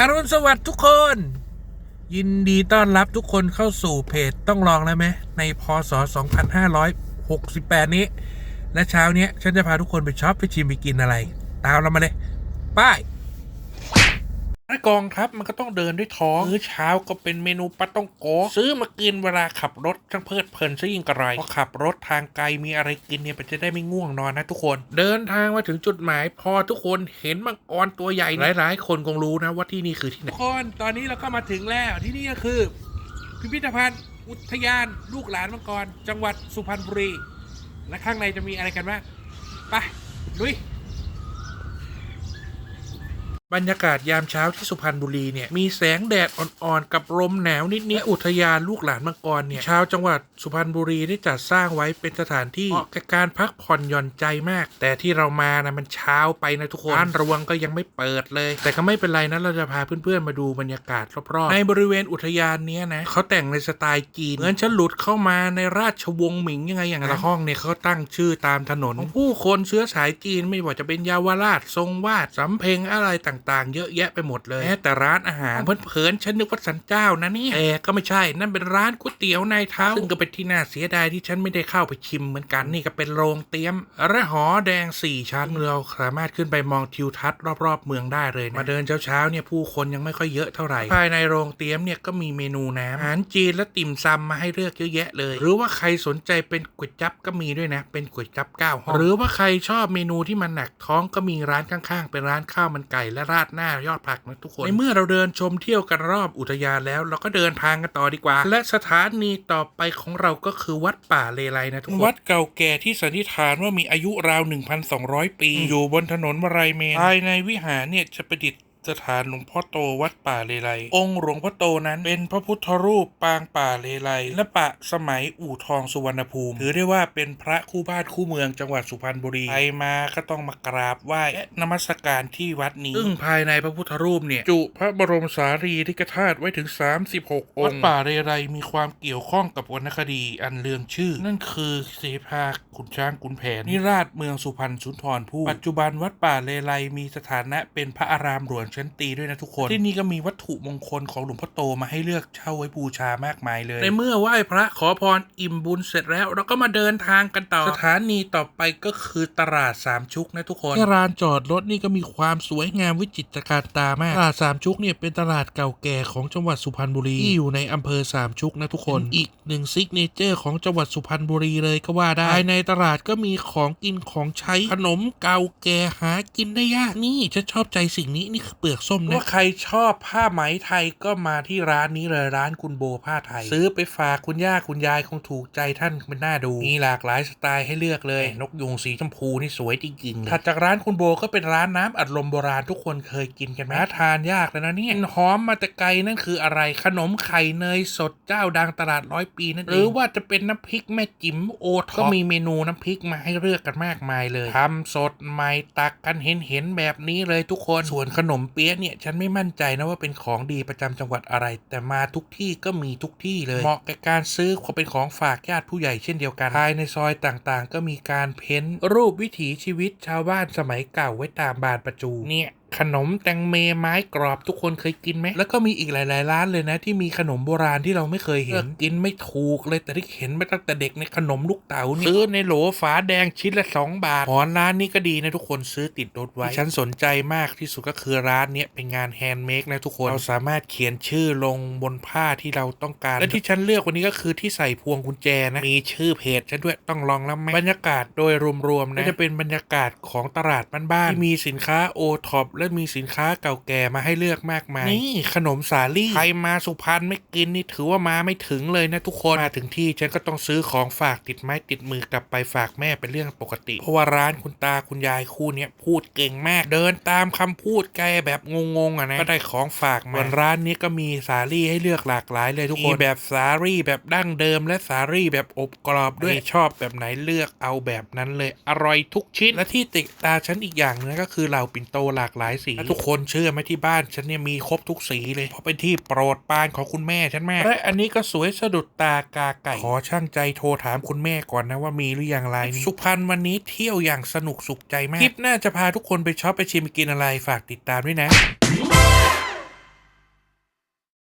อรุณสวัสดิ์ทุกคน ยินดีต้อนรับทุกคนเข้าสู่เพจต้องลองแล้วไหมในพศ 2568 นี้ และเช้าเนี้ย ฉันจะพาทุกคนไปช็อปไปชิมไปกินอะไร ตามเรามาเลยไป้าย กองทัพมันก็ต้องเดินด้วยท้องมื้อเช้าก็เป็นเมนูปลาต้องโกซื้อมากินเวลาขับรถช่างเพลิดเพลินซะยิ่งกระไรพราะขับรถทางไกลมีอะไรกินเนี่ยมันจะได้ไม่ง่วงนอนนะทุกคน เดินทางมาถึงจุดหมาย พอทุกคนเห็นมังกรตัวใหญ่หลาย ๆ คนคงรู้นะว่าที่นี่คือที่ไหนทุกคนตอนนี้เราก็มาถึงแล้วที่นี่ก็คือ พิพิธภัณฑ์ อุทยาน ลูกหลานมังกร จังหวัดสุพรรณบุรีและข้างในจะมีอะไรกันบ้างไปลุย บรรยากาศยามเช้าที่สุพรรณบุรีเนี่ยมีแสงแดดอ่อนๆ กับลมหนาวนิดๆและอุทยานลูกหลานมังกรเนี่ยชาวจังหวัดสุพรรณบุรีได้จัดสร้างไว้เป็นสถานที่เหมาะกับการพักผ่อนหย่อนใจมาก แต่ที่เรามานะมันเช้าไปนะทุกคนร้านรวงก็ยังไม่เปิดเลย แต่ก็ไม่เป็นไรนะเราจะพาเพื่อนๆมาดูบรรยากาศรอบๆในบริเวณอุทยานเนี้ยนะเขาแต่งในสไตล์จีนเหมือนฉันหลุดเข้ามาในราชวงศ์หมิงยังไงอย่างนั้นละห้องเนี่ยเขาตั้งชื่อตามถนนของผู้คนเชื้อสายจีนไม่ว่าจะเป็นเยาวราชทรงวาดสำเพ็งอะไรต่างๆ เยอะแยะไปหมดเลยแม้แต่ร้านอาหารเผินๆฉันนึกว่าสันเจ้านะเนี่ยแต่ก็ไม่ใช่นั่นเป็นร้านก๋วยเตี๋ยวนายเท้าซึ่งก็เป็นที่น่าเสียดายที่ฉันไม่ได้เข้าไปชิมเหมือนกันนี่ก็เป็นโรงเตี้ยมและหอแดงสี่ชั้นเราสามารถขึ้นไปมองทิวทัศน์รอบๆ เมืองได้เลยนะมาเดินเช้าๆเนี่ยผู้คนยังไม่ค่อยเยอะเท่าไหร่ภายในโรงเตี้ยมเนี่ยก็มีเมนูน้ำอาหารจีนและติ่มซำมาให้เลือกเยอะแยะเลย หรือว่าใครสนใจเป็นก๋วยจั๊บก็มีด้วยนะ เป็นก๋วยจั๊บเก้าห้องหรือว่าใครชอบเมนูที่มันหนักท้องก็มีร้านข้างๆ เป็นร้านข้าวมันไก่และราดหน้ายอดผักนะทุกคน ในเมื่อเราเดินชมเที่ยวกันรอบอุทยานแล้ว เราก็เดินทางกันต่อดีกว่า และสถานีต่อไปของเราก็คือวัดป่าเลไลนะทุกคน วัดเก่าแก่ที่สันนิษฐานว่ามีอายุราว 1,200 ปี อยู่บนถนนวรายเมนภายในวิหารเนี่ยจะประดิษฐ์ สถานหลวงพ่อโตวัดป่าเลไลองค์หลวงพ่อโตนั้นเป็นพระพุทธรูปปางป่าเลไลและปะสมัยอู่ทองสุวรรณภูมิ ถือได้ว่าเป็นพระคู่บ้านคู่เมืองจังหวัดสุพรรณบุรีใครมาก็ต้องมากราบไหว้และนมัสการที่วัดนี้ ซึ่งภายในพระพุทธรูปเนี่ย จุพระบรมสารีริกธาตุไว้ถึง 36 องค์วัดป่าเลไลมีความเกี่ยวข้องกับวรรณคดีอันเลืองชื่อ นั่นคือเสภาขุนช้างขุนแผนนิราชเมืองสุพรรณสุนทรภู่ปัจจุบันวัดป่าเลไลมีสถานะเป็นพระอารามหลวงชั้นตรีด้วยนะทุกคน ที่นี่ก็มีวัตถุมงคลของหลวงพ่อโตมาให้เลือกเช่าไว้บูชามากมายเลย ในเมื่อไหว้พระขอพรอิ่มบุญเสร็จแล้ว เราก็มาเดินทางกันต่อ สถานีต่อไปก็คือตลาดสามชุกนะทุกคนที่ลานจอดรถนี่ก็มีความสวยงามวิจิตรการตามากตลาดสามชุกเนี่ยเป็นตลาดเก่าแก่ของจังหวัดสุพรรณบุรีที่อยู่ในอำเภอสามชุกนะทุกคนอีกหนึ่งซิกเนเจอร์ของจังหวัดสุพรรณบุรีเลยก็ว่าได้ภายในตลาดก็มีของกินของใช้ขนมเก่าแก่หากินได้ยากนี่ฉันชอบใจสิ่งนี้นี่คือเปลือกส้มนะว่าใครชอบผ้าไหมไทยก็มาที่ร้านนี้เลยร้านคุณโบผ้าไทย ซื้อไปฝากคุณย่าคุณยายคงถูกใจท่านเป็นหน้าดูมีหลากหลายสไตล์ให้เลือกเลย นกยุงสีชมพูนี่สวยจริงๆเลยถัดจากร้านคุณโบก็เป็นร้านน้ำอัดลมโบราณทุกคนเคยกินกันไหมหาทานยากเลยนะเนี่ยหอมมาแต่ไกลนั่นคืออะไรขนมไข่เนยสดเจ้าดังตลาดร้อยปีนั่นเองหรือว่าจะเป็นน้ำพริกแม่จิ๋มโอทอปก็มีเมนูน้ำพริกมาให้เลือกกันมากมายเลยทำสดใหม่ตักกันเห็นเห็นๆแบบนี้เลยทุกคนส่วนขนมเปี๊ยะเนี่ยฉันไม่มั่นใจนะว่าเป็นของดีประจำจังหวัดอะไร แต่มาทุกที่ก็มีทุกที่เลย เหมาะกับการซื้อเป็นของฝากญาติผู้ใหญ่เช่นเดียวกันภายในซอยต่างๆ ก็มีการเพ้นรูปวิถีชีวิตชาวบ้านสมัยเก่าไว้ตามบานประจูเนี่ยขนมแตงเมไม้กรอบทุกคนเคยกินไหม แล้วก็มีอีกหลาย ๆ ร้านเลยนะ ที่มีขนมโบราณที่เราไม่เคยเห็น กินไม่ถูกเลยแต่ที่เห็นมาตั้งแต่เด็กในขนมลูกเต๋าเนี่ยซื้อในโหลฝาแดงชิ้นละ 2 บาทหอนร้านนี้ก็ดีนะทุกคนซื้อติดรถไว้ที่ฉันสนใจมากที่สุดก็คือร้านเนี้ยเป็นงานแฮนด์เมดนะทุกคน เราสามารถเขียนชื่อลงบนผ้าที่เราต้องการ และที่ฉันเลือกวันนี้ก็คือที่ใส่พวงกุญแจนะมีชื่อเพจฉันด้วยต้องลองแล้วไหมบรรยากาศโดยรวมๆนะก็จะเป็นบรรยากาศของตลาดบ้านๆที่มีสินค้าโอท็อปและมีสินค้าเก่าแก่มาให้เลือกมากมาย นี่ขนมสาลี่ใครมาสุพรรณไม่กินนี่ถือว่ามาไม่ถึงเลยนะทุกคน มาถึงที่ฉันก็ต้องซื้อของฝากติดไม้ติดมือกลับไปฝากแม่เป็นเรื่องปกติ เพราะว่าร้านคุณตาคุณยายคู่เนี้ยพูดเก่งมาก เดินตามคำพูดแกแบบงงๆอะนะ ก็ได้ของฝากมาส่วนร้านนี้ก็มีสาลี่ให้เลือกหลากหลายเลยทุกคนมีแบบสาลี่แบบดั้งเดิม และสาลี่แบบอบกรอบด้วยชอบแบบไหนเลือกเอาแบบนั้นเลยอร่อยทุกชิ้นและที่ติดตาฉันอีกอย่างนึงก็คือเหล่าปิ่นโตหลากหลายสีและทุกคนเชื่อไหมที่บ้านฉันเนี่ยมีครบทุกสีเลยเพราะเป็นที่โปรดปรานของคุณแม่ฉันมากและอันนี้ก็สวยสะดุดตากาไก่ ขอช่างใจโทรถามคุณแม่ก่อนนะว่ามีหรือยังไรนี่สุพรรณวันนี้เที่ยวอย่างสนุกสุขใจมากคลิปหน้าจะพาทุกคนไปช็อปไปชิมไปกินอะไรฝากติดตามด้วยนะ